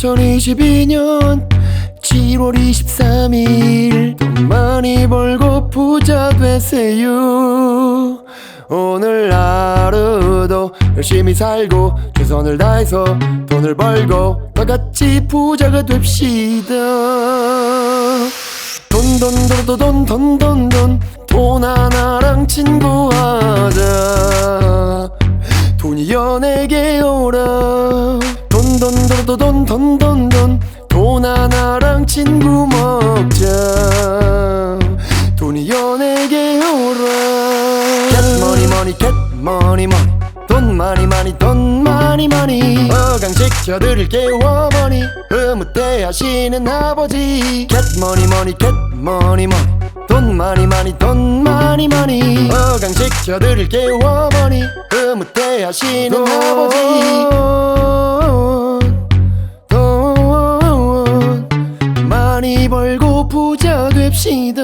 2022년 7월 23일 돈 많이 벌고 부자 되세요. 오늘 하루도 열심히 살고 최선을 다해서 돈을 벌고 다 같이 부자가 됩시다. 돈돈돈돈돈돈돈. 돈 하나랑 친구하자. 돈이 연에게 오라 get money money. 돈 많이 많이 돈 많이 많이 어강시켜드릴게요 어머니. 흐뭇해 하시는 아버지. Get money money get money money. 돈 많이 많이 돈 많이 많이 어강시켜드릴게요 어머니. 흐뭇해 하시는 아버지. 돈 많이 벌고 부자 됩시다